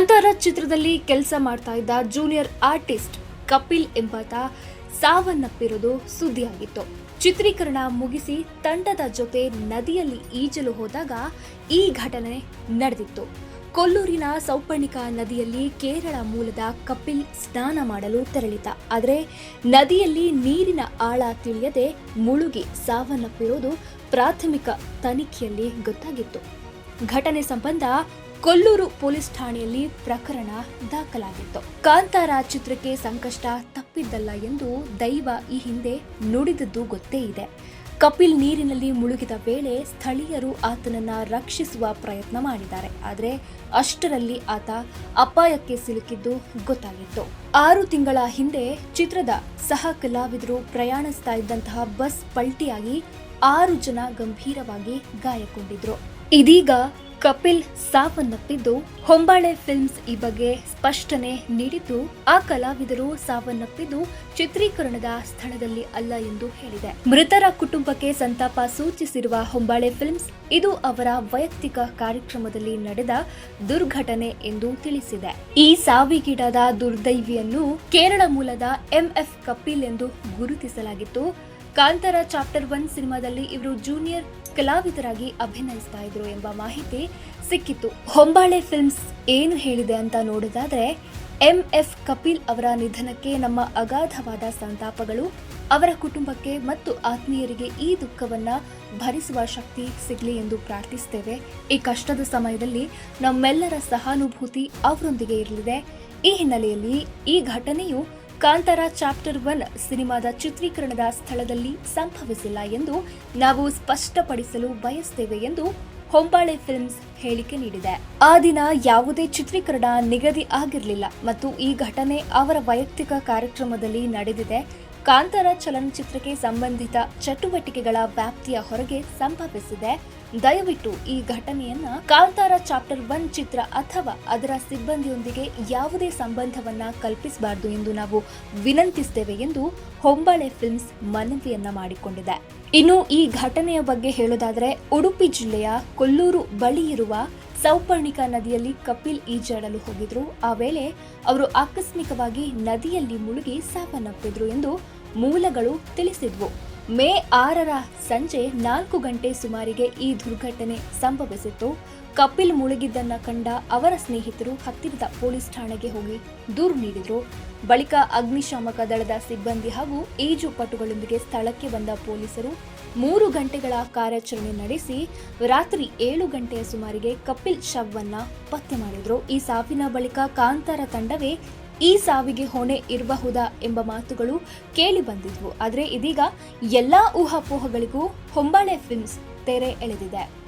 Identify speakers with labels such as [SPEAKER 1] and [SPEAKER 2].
[SPEAKER 1] ಕಾಂತಾರ ಚಿತ್ರದಲ್ಲಿ ಕೆಲಸ ಮಾಡ್ತಾ ಇದ್ದ ಜೂನಿಯರ್ ಆರ್ಟಿಸ್ಟ್ ಕಪಿಲ್ ಎಂಬಾತ ಸಾವನ್ನಪ್ಪಿರೋದು ಸುದ್ದಿಯಾಗಿತ್ತು. ಚಿತ್ರೀಕರಣ ಮುಗಿಸಿ ತಂಡದ ಜೊತೆ ನದಿಯಲ್ಲಿ ಈಜಲು ಹೋದಾಗ ಈ ಘಟನೆ ನಡೆದಿತ್ತು. ಕೊಲ್ಲೂರಿನ ಸೌಪರ್ಣಿಕ ನದಿಯಲ್ಲಿ ಕೇರಳ ಮೂಲದ ಕಪಿಲ್ ಸ್ನಾನ ಮಾಡಲು ತೆರಳಿದ ಆದರೆ ನದಿಯಲ್ಲಿ ನೀರಿನ ಆಳ ತಿಳಿಯದೆ ಮುಳುಗಿ ಸಾವನ್ನಪ್ಪಿರೋದು ಪ್ರಾಥಮಿಕ ತನಿಖೆಯಲ್ಲಿ ಗೊತ್ತಾಗಿತ್ತು. ಘಟನೆ ಸಂಬಂಧ ಕೊಲ್ಲೂರು ಪೊಲೀಸ್ ಠಾಣೆಯಲ್ಲಿ ಪ್ರಕರಣ ದಾಖಲಾಗಿತ್ತು. ಕಾಂತಾರ ಚಿತ್ರಕ್ಕೆ ಸಂಕಷ್ಟ ತಪ್ಪಿದ್ದಲ್ಲ ಎಂದು ದೈವ ಈ ಹಿಂದೆ ನುಡಿದದ್ದು ಗೊತ್ತೇ ಇದೆ. ಕಪಿಲ್ ನೀರಿನಲ್ಲಿ ಮುಳುಗಿದ ವೇಳೆ ಸ್ಥಳೀಯರು ಆತನನ್ನ ರಕ್ಷಿಸುವ ಪ್ರಯತ್ನ ಮಾಡಿದ್ದಾರೆ. ಆದರೆ ಅಷ್ಟರಲ್ಲಿ ಆತ ಅಪಾಯಕ್ಕೆ ಸಿಲುಕಿದ್ದು ಗೊತ್ತಾಗಿತ್ತು. ಆರು ತಿಂಗಳ ಹಿಂದೆ ಚಿತ್ರದ ಸಹ ಕಲಾವಿದರು ಪ್ರಯಾಣಿಸ್ತಾ ಇದ್ದಂತಹ ಬಸ್ ಪಲ್ಟಿಯಾಗಿ ಆರು ಜನ ಗಂಭೀರವಾಗಿ ಗಾಯಗೊಂಡಿದ್ರು. ಇದೀಗ ಕಪಿಲ್ ಸಾವನ್ನಪ್ಪಿದ್ದು, ಹೊಂಬಾಳೆ ಫಿಲ್ಮ್ಸ್ ಈ ಬಗ್ಗೆ ಸ್ಪಷ್ಟನೆ ನೀಡಿದ್ದು, ಆ ಕಲಾವಿದರು ಸಾವನ್ನಪ್ಪಿದ್ದು ಚಿತ್ರೀಕರಣದ ಸ್ಥಳದಲ್ಲಿ ಅಲ್ಲ ಎಂದು ಹೇಳಿದೆ. ಮೃತರ ಕುಟುಂಬಕ್ಕೆ ಸಂತಾಪ ಸೂಚಿಸಿರುವ ಹೊಂಬಾಳೆ ಫಿಲ್ಮ್ಸ್ ಇದು ಅವರ ವೈಯಕ್ತಿಕ ಕಾರ್ಯಕ್ರಮದಲ್ಲಿ ನಡೆದ ದುರ್ಘಟನೆ ಎಂದು ತಿಳಿಸಿದೆ. ಈ ಸಾವಿಗೀಡಾದ ದುರ್ದೈವಿಯನ್ನು ಕೇರಳ ಮೂಲದ ಎಂಎಫ್ ಕಪಿಲ್ ಎಂದು ಗುರುತಿಸಲಾಗಿತ್ತು. ಕಾಂತಾರ ಚಾಪ್ಟರ್ ಒನ್ ಸಿನಿಮಾದಲ್ಲಿ ಇವರು ಜೂನಿಯರ್ ಕಲಾವಿದರಾಗಿ ಅಭಿನಯಿಸ್ತಾ ಇದ್ರು ಎಂಬ ಮಾಹಿತಿ ಸಿಕ್ಕಿತ್ತು. ಹೊಂಬಾಳೆ ಫಿಲ್ಮ್ಸ್ ಏನು ಹೇಳಿದೆ ಅಂತ ನೋಡೋದಾದ್ರೆ, ಎಂ ಎಫ್ ಕಪಿಲ್ ಅವರ ನಿಧನಕ್ಕೆ ನಮ್ಮ ಅಗಾಧವಾದ ಸಂತಾಪಗಳು, ಅವರ ಕುಟುಂಬಕ್ಕೆ ಮತ್ತು ಆತ್ಮೀಯರಿಗೆ ಈ ದುಃಖವನ್ನ ಭರಿಸುವ ಶಕ್ತಿ ಸಿಗಲಿ ಎಂದು ಪ್ರಾರ್ಥಿಸ್ತೇವೆ ಈ ಕಷ್ಟದ ಸಮಯದಲ್ಲಿ ನಮ್ಮೆಲ್ಲರ ಸಹಾನುಭೂತಿ ಅವರೊಂದಿಗೆ ಇರಲಿದೆ. ಈ ಹಿನ್ನೆಲೆಯಲ್ಲಿ ಈ ಘಟನೆಯು ಕಾಂತಾರ ಚಾಪ್ಟರ್ ಒನ್ ಸಿನಿಮಾದ ಚಿತ್ರೀಕರಣದ ಸ್ಥಳದಲ್ಲಿ ಸಂಭವಿಸಿಲ್ಲ ಎಂದು ನಾವು ಸ್ಪಷ್ಟಪಡಿಸಲು ಬಯಸ್ತೇವೆ ಎಂದು ಹೊಂಬಾಳೆ ಫಿಲ್ಮ್ಸ್ ಹೇಳಿಕೆ ನೀಡಿದೆ. ಆ ದಿನ ಯಾವುದೇ ಚಿತ್ರೀಕರಣ ನಿಗದಿ ಆಗಿರಲಿಲ್ಲ ಮತ್ತು ಈ ಘಟನೆ ಅವರ ವೈಯಕ್ತಿಕ ಕಾರ್ಯಕ್ರಮದಲ್ಲಿ ನಡೆದಿದೆ. ಕಾಂತಾರ ಚಲನಚಿತ್ರಕ್ಕೆ ಸಂಬಂಧಿತ ಚಟುವಟಿಕೆಗಳ ವ್ಯಾಪ್ತಿಯ ಹೊರಗೆ ಸಂಭವಿಸಿದೆ. ದಯವಿಟ್ಟು ಈ ಘಟನೆಯನ್ನ ಕಾಂತಾರ ಚಾಪ್ಟರ್ ಒನ್ ಚಿತ್ರ ಅಥವಾ ಅದರ ಸಿಬ್ಬಂದಿಯೊಂದಿಗೆ ಯಾವುದೇ ಸಂಬಂಧವನ್ನ ಕಲ್ಪಿಸಬಾರದು ಎಂದು ನಾವು ವಿನಂತಿಸ್ತೇವೆ ಎಂದು ಹೊಂಬಾಳೆ ಫಿಲ್ಮ್ಸ್ ಮನವಿಯನ್ನ ಮಾಡಿಕೊಂಡಿದೆ. ಇನ್ನು ಈ ಘಟನೆಯ ಬಗ್ಗೆ ಹೇಳೋದಾದರೆ, ಉಡುಪಿ ಜಿಲ್ಲೆಯ ಕೊಲ್ಲೂರು ಬಳಿ ಇರುವ ಸೌಪರ್ಣಿಕ ನದಿಯಲ್ಲಿ ಕಪಿಲ್ ಈಜಾಡಲು ಹೋಗಿದ್ರು. ಆ ವೇಳೆ ಅವರು ಆಕಸ್ಮಿಕವಾಗಿ ನದಿಯಲ್ಲಿ ಮುಳುಗಿ ಸಾವನ್ನಪ್ಪಿದ್ರು ಎಂದು ಮೂಲಗಳು ತಿಳಿಸಿದ್ವು. ಮೇ ಆರರ ಸಂಜೆ ನಾಲ್ಕು ಗಂಟೆ ಸುಮಾರಿಗೆ ಈ ದುರ್ಘಟನೆ ಸಂಭವಿಸಿತ್ತು. ಕಪಿಲ್ ಮುಳುಗಿದ್ದನ್ನ ಕಂಡ ಅವರ ಸ್ನೇಹಿತರು ಹತ್ತಿರದ ಪೊಲೀಸ್ ಠಾಣೆಗೆ ಹೋಗಿ ದೂರು ನೀಡಿದರು. ಬಳಿಕ ಅಗ್ನಿಶಾಮಕ ದಳದ ಸಿಬ್ಬಂದಿ ಹಾಗೂ ಈಜುಪಟುಗಳೊಂದಿಗೆ ಸ್ಥಳಕ್ಕೆ ಬಂದ ಪೊಲೀಸರು ಮೂರು ಗಂಟೆಗಳ ಕಾರ್ಯಾಚರಣೆ ನಡೆಸಿ ರಾತ್ರಿ ಏಳು ಗಂಟೆಯ ಸುಮಾರಿಗೆ ಕಪಿಲ್ ಶವ್ವನ್ನ ಪತ್ತೆ ಮಾಡಿದ್ರು. ಈ ಸಾವಿನ ಬಳಿಕ ಕಾಂತಾರ ತಂಡವೇ ಈ ಸಾವಿಗೆ ಹೊಣೆ ಇರಬಹುದಾ ಎಂಬ ಮಾತುಗಳು ಕೇಳಿ ಬಂದಿದ್ವು. ಆದರೆ ಇದೀಗ ಎಲ್ಲಾ ಊಹಾಪೋಹಗಳಿಗೂ ಹೊಂಬಾಳೆ ಫಿಲ್ಮ್ಸ್ ತೆರೆ ಎಳೆದಿದೆ.